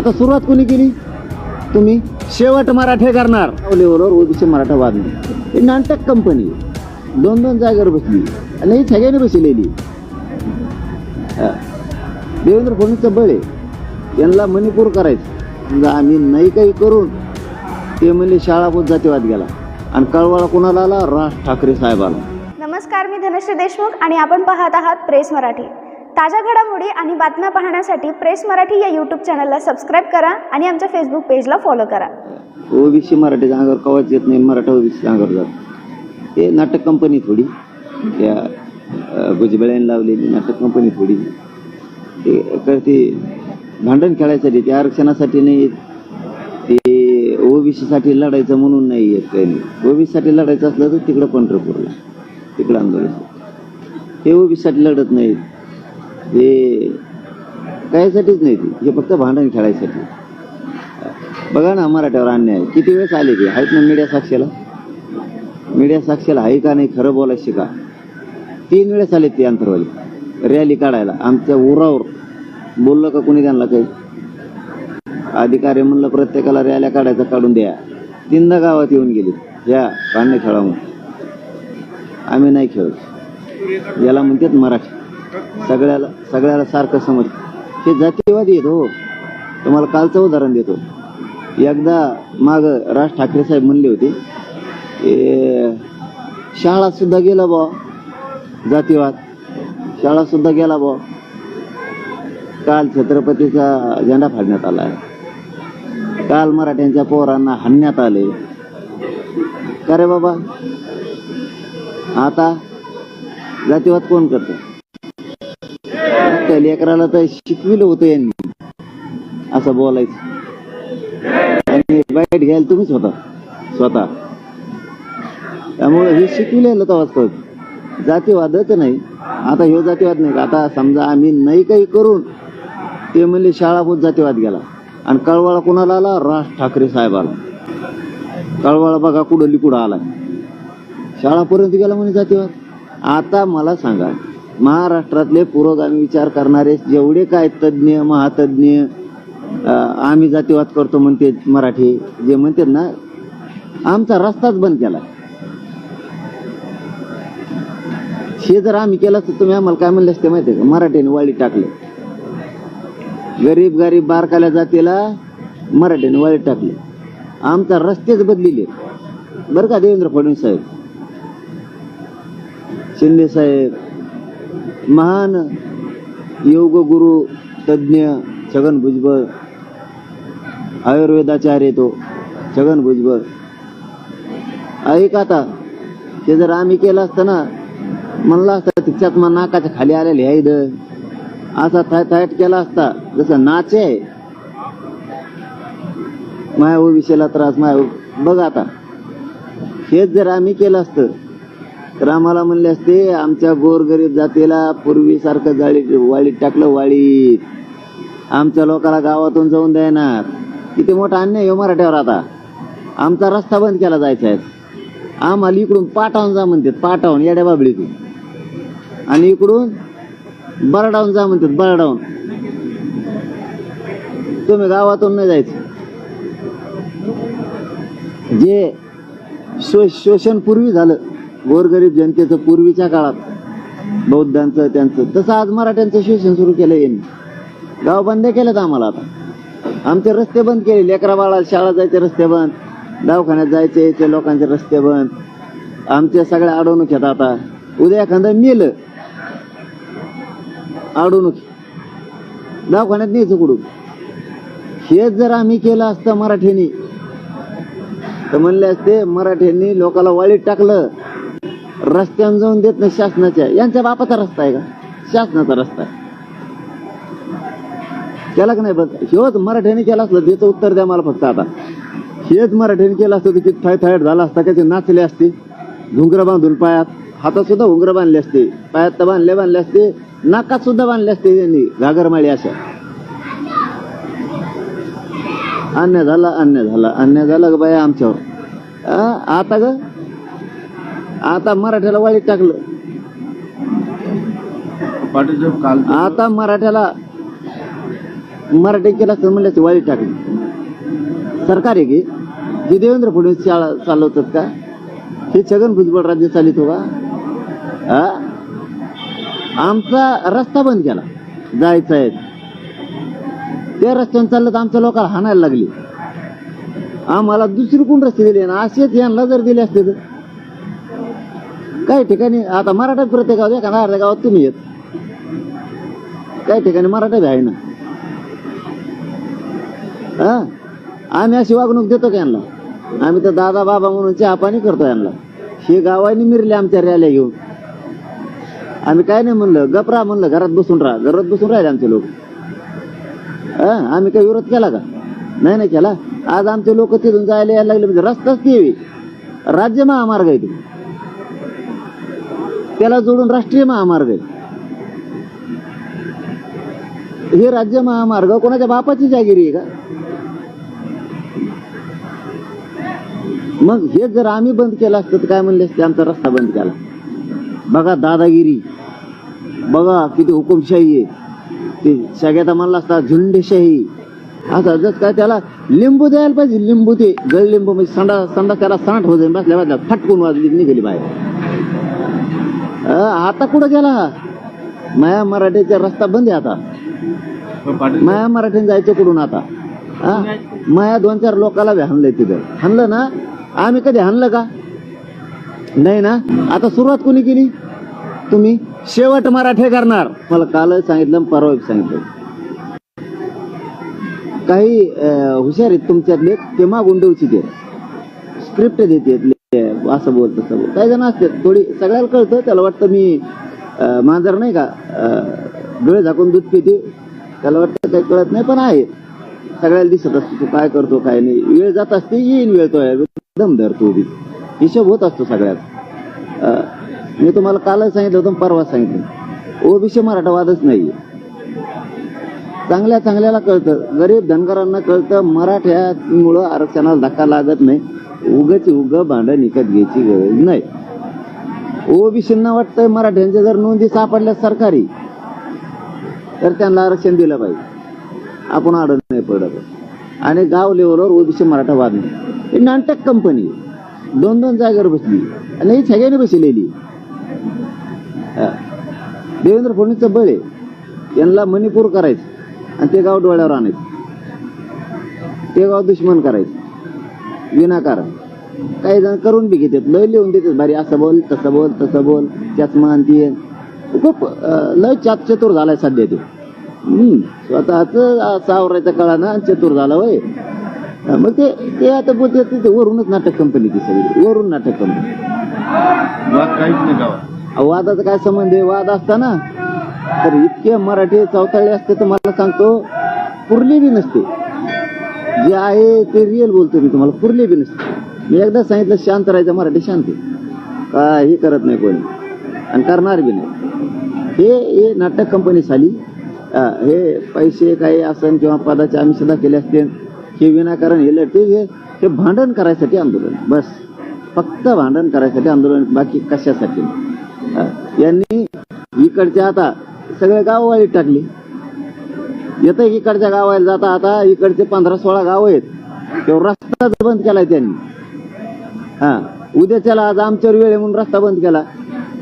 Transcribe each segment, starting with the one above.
आता सुरुवात कोणी केली? तुम्ही? शेवट मराठे करणार. लेवलवर ओबीसी मराठा वाद नाही हे नाटक कंपनी. दोन दोन जागेवर बसली. आणि ही सगळ्यांनी बसलेली. हा. देवेंद्र फडणवीसचं बळ. आहे यांना मणिपूर करायचं. समजा आम्ही नाही काही करून ते म्हणले शाळापूर जातीवाद गेला आणि कळवाळा कोणाला आला? राज ठाकरे साहेबाला. नमस्कार मी धनश्री देशमुख आणि आपण पाहत आहात प्रेस मराठी. ताज्या घडामोडी आणि बातम्या पाहण्यासाठी प्रेस मराठी या यूट्यूब चॅनलला सबस्क्राईब करा आणि आमच्या फेसबुक पेजला फॉलो करा. ओबीसी मराठी अंगावर कवाच येत नाही मराठा ओबीसी अंगावर जात. ते नाटक कंपनी थोडी त्या अं, भुजबळ्यांनी लावलेली नाटक कंपनी थोडी. ते करते भांडण खेळायसाठी ते आरक्षणासाठी नाही येत. ते ओबीसीसाठी लढायचं म्हणून नाही येत काही नाही. ओबीसीसाठी लढायचं असलं तर तिकडं पंढरपूरला तिकडं आंदोलन. ते ओबीसीसाठी लढत नाहीत. ते कायसाठीच नाही ते. हे फक्त भांडण खेळायसाठी. बघा ना मराठ्यावर अन्याय. किती वेळेस आले ते? आहेत ना मीडिया साक्षीला? मीडिया साक्षीला आहे का नाही खरं बोलायचं शिका. तीन वेळेस आले ते अंतरवाली. रॅली काढायला. आमच्या उरावर. बोललं का कोणी त्यांना काही? अधिकारी म्हणलं प्रत्येकाला रॅल्या काढायचं काढून द्या. तीनदा गावात येऊन गेले. या भांडणं खेळा म्हणून. आम्ही नाही खेळत. याला म्हणतात मराठी. सगळ्याला सगळ्याला सारखं समज. हे जातीवादी आहेत हो. तुम्हाला कालचं उदाहरण देतो. एकदा माग राज ठाकरे साहेब म्हणले होते शाळा सुद्धा गेला बा जातीवाद. शाळा सुद्धा गेला बा काल छत्रपतीचा झेंडा फाडण्यात आला आहे. काल मराठ्यांच्या पोरांना हाणण्यात आले. का रे बाबा? आता जातीवाद कोण करतं? त्या लेकराला तर शिकविलं होतं यांनी. असं बोलायचं. आणि बाईट घ्यायला तुम्हीच होता. स्वतः. त्यामुळे हे शिकविलेलं तर कळत जातीवादच नाही. आता ह्यो जातीवाद नाही आता समजा आम्ही नाही काही करून ते म्हणले शाळाभूत जातीवाद गेला. आणि कळवाळा कोणाला आला? राज ठाकरे साहेबाला. कळवाळा बघा कुठं आला आलाय. शाळापर्यंत गेला म्हणे जातीवाद. आता मला सांगा महाराष्ट्रातले पुरोगामी विचार करणारे जेवढे काय तज्ज्ञ महातज्ञ आम्ही जातीवाद करतो म्हणते मराठी जे म्हणतात ना आमचा रस्ताच बंद केला. हे जर आम्ही केलं तर तुम्ही आम्हाला काय म्हणले असते माहितीये का? मराठीने वाळी टाकले. गरीब गरीब बारकाल्या जातीला मराठीने वाळी टाकले. आमचा रस्तेच बदलिले बरं का देवेंद्र फडणवीस साहेब? शिंदे साहेब? महान योग गुरु तज्ज्ञ छगन भुजबळ आयुर्वेदाचार्य तो छगन भुजबळ. ऐक आता ते जर आम्ही केलं असतं ना म्हणलं असतं तिच्यात मग नाकाच्या खाली आलेले आहे द असा थाय थायट केला असता जसं नाच आहे. माया विषयाला त्रास माया बघ आता हेच जर आम्ही केलं असतं तर आम्हाला म्हणले असते आमच्या गोरगरीब जातीला पूर्वीसारखं जाळी वाळीत टाकलं वाळीत. आमच्या लोकाला गावातून जाऊन देणार. किती मोठा अन्याय आहे हो मराठ्यावर आता. आमचा रस्ता बंद केला जायचा आहे. आम्हाला इकडून पाटावून जा म्हणतात पाटावून येड्या बाबळीतून. आणि इकडून बरडावून जा म्हणतात बरडावून. तुम्ही गावातून नाही जायचं. जे शो शोषण पूर्वी झालं गोरगरीब जनतेचं पूर्वीच्या काळात बौद्धांचं त्यांचं. तसं आज मराठ्यांचं शोषण सुरू केलं यांनी. गाव बंद केलेत आम्हाला आता. आमचे रस्ते बंद केले. लेकरा बाळा शाळा जायचे रस्ते बंद. दवाखान्यात जायचे यायचे लोकांचे रस्ते बंद. आमच्या सगळ्या अडवणूक आहेत आता. उद्या एखादं नेलं अडवणूक. दवाखान्यात न्यायचं कुठून? हेच जर आम्ही केलं असतं मराठीनी तर म्हणले असते मराठ्यांनी लोकाला वाळीत टाकलं. रस्त्यावर जाऊन देत नाही शासनाच्या. यांच्या बापाचा रस्ता आहे का? शासनाचा रस्ता आहे. केला का नाही बघ हेच मराठ्याने केला असलं त्याचं उत्तर द्या मला फक्त आता. हेच मराठ्याने केलं असतं तर किती थाय थायट झाला असता का ते नाचले असते. घुंगरं बांधून पायात हातात सुद्धा घुंगरं बांधले असते. पायात तर बांधले बांधले असते. नाकात सुद्धा बांधले असते त्यांनी घागरमाळी अशा. अन्य झाला अन्य झाला अन्य झाला ग बाया आमच्यावर? आता ग आता मराठ्याला वाळीत टाकलं. काल आता मराठ्याला मराठी केला म्हणल्याची वाळी टाकली. सरकार आहे की? हे देवेंद्र फडणवीस शाळा चालवतात का? हे छगन भुजबळ राज्य चालितो का हा? आमचा रस्ता बंद केला. जायचा आहे. त्या रस्त्याने चाललं तर आमच्या लोकांना हाणायला लागली. आम्हाला दुसरी कोण रस्ते दिले ना असेच यांना जर दिले असते तर काही ठिकाणी आता मराठा प्रत्येक गावात एखाद्या अर्ध्या गावात तुम्ही येत. काही ठिकाणी मराठा बी आहे ना. हा? आम्ही अशी वागणूक देतो का यांना? आम्ही तर दादा बाबा म्हणून चहा पाणी करतो यांना. हे गावाने मिरले आमच्या रॅल्या घेऊन. आम्ही काय नाही म्हणलं गपरा म्हणलं घरात बसून राहा. घरात बसून राहिले आमचे लोक. हा? आम्ही काही विरोध केला का? नाही नाही केला. आज आमचे लोक तिथून जायला यायला लागले म्हणजे रस्ताच ते राज्य महामार्ग आहे ते. त्याला जोडून राष्ट्रीय महामार्ग आहे. हे राज्य महामार्ग कोणाच्या बापाची जागिरी आहे का? मग हे जर आम्ही बंद केलं असतं तर काय म्हणले असते? आमचा रस्ता बंद केला. बघा दादागिरी. बघा किती हुकुमशाही आहे. ते सगळ्यात म्हणला असता झुंडेशाही. असं जस काय त्याला लिंबू द्यायला पाहिजे लिंबू ते गळ लिंबू म्हणजे संडा संडा त्याला सांठ जाईल बसल्या बसल्या फटकून वाजली निघाली बाहेर. आता कुठं गेला? हा माया मराठीचा रस्ता बंद आहे आता. माया मराठीने जायचं कुठून आता? हा? माया दोन चार लोकाला हाणलंय तिथं. हाणलं ना? आम्ही कधी हाणलं का? नाही ना? आता सुरुवात कोणी केली? तुम्ही? शेवट मराठे करणार. मला काल सांगितलं परवा सांगितलं. काही हुशार आहेत तुमच्यातले ते मागून देऊची ते स्क्रिप्ट देते असं बोल तसं बोल काही जण असतात थोडी सगळ्याला कळतं त्याला वाटतं मी मांजर नाही का अं, डोळे झाकून दूध पिते त्याला वाटतं काही कळत नाही पण आहे. सगळ्याला दिसत असतो तू काय करतो काय नाही. वेळ जात असते येईन वेळ तो दम धरतो बी. हिशोब होत असतो सगळ्यात. मी तुम्हाला कालच सांगितलं होतं परवा सांगितलं. ओबीसी मराठा वादच नाहीये. चांगल्या चांगल्याला कळतं. गरीब धनगरांना कळतं मराठ्यामुळं आरक्षणाला धक्का लागत नाही. उगच उग भांडण निकत घ्यायची गरज नाही. ओबीसींना वाटतंय मराठ्यांच्या जर नोंदी सापडल्या सरकारी तर त्यांना आरक्षण दिलं पाहिजे. आपण अडण नाही पडत. आणि गाव लेवलवर ओबीसी मराठा वाद नाही. ही नाटक कंपनी दोन दोन जागेवर बसली. आणि ही सगळ्यांनी बसलेली. देवेंद्र फडणवीसचं बळ आहे. यांना मणिपूर करायचं. आणि ते गाव डोळ्यावर आणायचं. ते गाव दुश्मन करायचं. विनाकारण. काही जण करून बी घेतात. लय लिहून देतात. भारी असं बोल तसं बोल तसं बोल. चष्मा आणि ते. खूप लय चात चतुर झालाय सध्या ते. स्वतःच सावरायचा कळा ना चतुर झाला वय. मग ते ते आता बोलते ते वरूनच नाटक कंपनी ती सगळी. वरून नाटक कंपनी काहीच नाही वादाचा काय संबंध आहे? वाद असताना तर इतके मराठी चौताळे असते तर मला सांगतो पुरली बी नसते. जे आहे ते रिअल बोलतो मी तुम्हाला पुरली बी नसते. मी एकदा सांगितलं शांत राहायचं मराठी शांती काही करत नाही कोणी. आणि करणार बी नाही. हे हे नाटक कंपनी साली हे पैसे काही असन किंवा पदाचे आम्ही सुद्धा केले असते. हे विनाकारण हे लढते हे हे भांडण करायसाठी आंदोलन. बस. फक्त भांडण करायसाठी आंदोलन बाकी कशासाठी यांनी इकडच्या आता सगळे गाव वाईट टाकली. येतं इकडच्या गावाला जाता आता इकडचे पंधरा सोळा गाव आहेत. तेव्हा रस्ताच बंद केलाय त्यांनी. हा उद्याच्याला आज आमच्यावर वेळ आहे म्हणून रस्ता बंद केला.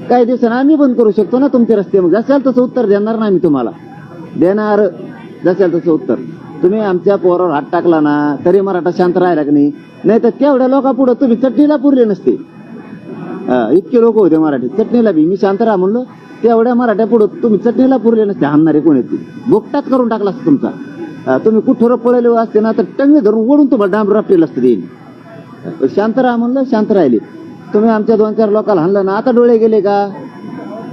काही दिवसानं आम्ही बंद करू शकतो ना तुमचे रस्ते मग. जसाल तसं उत्तर देणार ना आम्ही तुम्हाला. देणार जसाल तसं उत्तर. तुम्ही आमच्या पोरावर हात टाकला ना तरी मराठा शांत राहिला की नाही. नाही तर तेवढ्या लोकांपुढं तुम्ही चटणीला पुरले नसते. हा, इतके लोक होते मराठी चटणीला बी. मी शांत राहा म्हणलो. तेवढ्या मराठ्या पुढं तुम्ही चटणीला पुरले नसते हाणणारे कोण येते बोगटाच करून टाकला असता तुमचा. तुम्ही कुठोरं पळले असते ना तर टंगे धरून ओढून तुम्हाला डांब रापलेलं असतं देईन शांत राहा म्हणलं शांत राहिले. तुम्ही आमच्या दोन चार लोकांना हाणलं ना आता डोळे गेले का?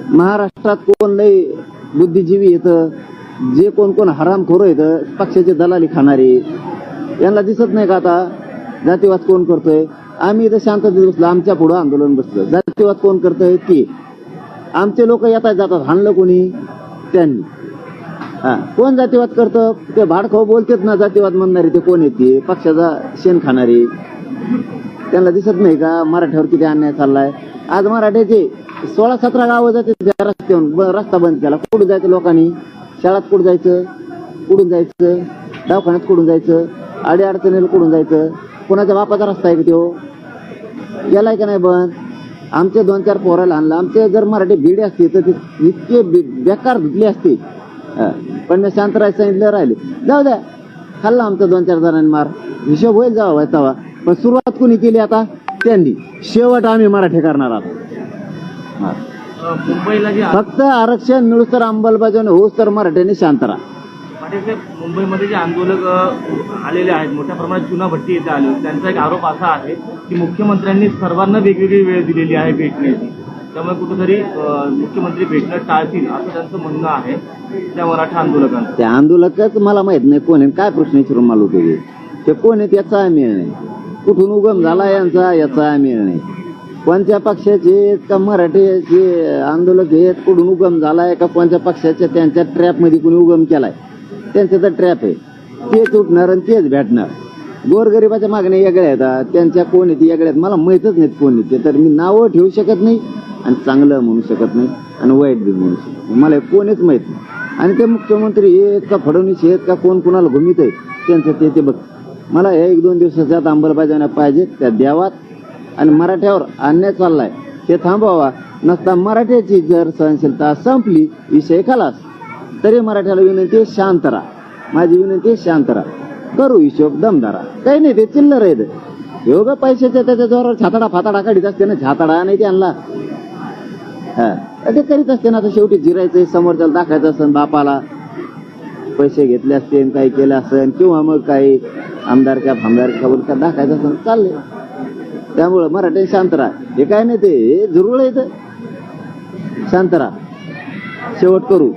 महाराष्ट्रात कोण लय बुद्धिजीवी येतं जे कोण कोण हरामखोर येतं पक्षाचे दलाली खाणारे. यांना दिसत नाही का आता? जातीवाद कोण करतोय? आम्ही इथं शांततेत बसलो आमच्या पुढं आंदोलन बसलं. जातीवाद कोण करतोय? की आमचे लोक येतात जातात. हाणलं कोणी? त्यांनी. हा. कोण जातीवाद करतं? ते भाडखाऊ बोलतेत ना जातीवाद म्हणणारे ते कोण येते पक्षाचा शेण खाणारे. त्यांना दिसत नाही का? मराठ्यावर किती अन्याय चाललाय? आज मराठ्याचे सोळा सतरा गावं जाते त्या रस्त्यावर ब- रस्ता बंद केला. कुठं जायचं लोकांनी? शाळात कुठं जायचं? कुठून जायचं? दवाखान्यात कुठून जायचं? अडी अडचणीला कुठून जायचं? कोणाच्या बापाचा रस्ता आहे का तो? गेलाय का नाही बंद? आमचे दोन चार पोराला आणलं. आमचे जर मराठी भिडे असते तर ते इतके बेकार धुतले असते. पण शांतराय सांगितलं राहिले. जाऊ द्या. खाल्ला आमचा दोन चार जणांनी मार. हिशोब होईल जावा तवा पण सुरुवात कोणी केली आता? त्यांनी. शेवट आम्ही मराठी करणार आहोत. फक्त आरक्षण मिळूस तर अंमलबजावणी होऊस तर मराठ्यांनी शांत राहा. मुंबईमध्ये जे आंदोलक आलेले आहेत मोठ्या प्रमाणात चुना भट्टी येथे आले त्यांचा एक आरोप असा आहे की मुख्यमंत्र्यांनी सर्वांना वेगवेगळी वेळ दिलेली आहे भेटण्याची. त्यामुळे कुठेतरी मुख्यमंत्री भेटणं टाळतील असं त्यांचं म्हणणं आहे त्या मराठा आंदोलकांचं. त्या आंदोलकच मला माहीत नाही कोण आहे. काय प्रश्न विचारून मला होते ते कोण आहेत याचा मेळ नाही. कुठून उगम झाला यांचा याचा मेळ नाही. कोणत्या पक्षाचे आहेत का मराठीचे आंदोलक आहेत कुठून उगम झालाय का कोणत्या पक्षाच्या त्यांच्या ट्रॅपमध्ये कोणी उगम केलाय? त्यांचं तर ट्रॅप आहे. तेच उठणार आणि तेच भेटणार. गोरगरिबाच्या मागण्या वेगळ्या आहेत त्यांच्या कोण आहेत वेगळ्या आहेत. मला माहीतच नाहीत कोण आहेत ते तर मी नावं ठेवू शकत नाही आणि चांगलं म्हणू शकत नाही आणि वाईट बी म्हणू शकत नाही. मला कोणीच माहीत नाही. आणि ते मुख्यमंत्री हे आहेत का फडणवीस आहेत का कोण कोणाला घुमित आहे त्यांचं ते ते बघ. मला एक दोन दिवसाच्या आत अंमलबजावण्या पाहिजेत त्या द्यावात. आणि मराठ्यावर अन्याय चाललाय. ते थांबवावा नसता मराठ्याची जर सहनशीलता संपली विषय खालास. तरी मराठ्याला विनंती आहे, शांत राहा. माझी विनंती आहे, शांत राहा. करू हिशोब दमदारा काही नाही ते चिल्लर आहेत. योग पैशाच्या त्याच्या जोरावर छाताडा फाताडा काढीत असते ना छाताडा नाही ते आणला. हा. ते करीत असते ना आता शेवटी जिरायचं समोरच्याला दाखायचं असं बापाला पैसे घेतले असते काही केलं असेल किंवा मग काही आमदारच्या फामदारच्या बोलका दाखायचं असेल चालले. त्यामुळं मराठी शांत राहा. हे काय नाही ते जरूर जुरळ येतं शांत राहा. शेवट करू.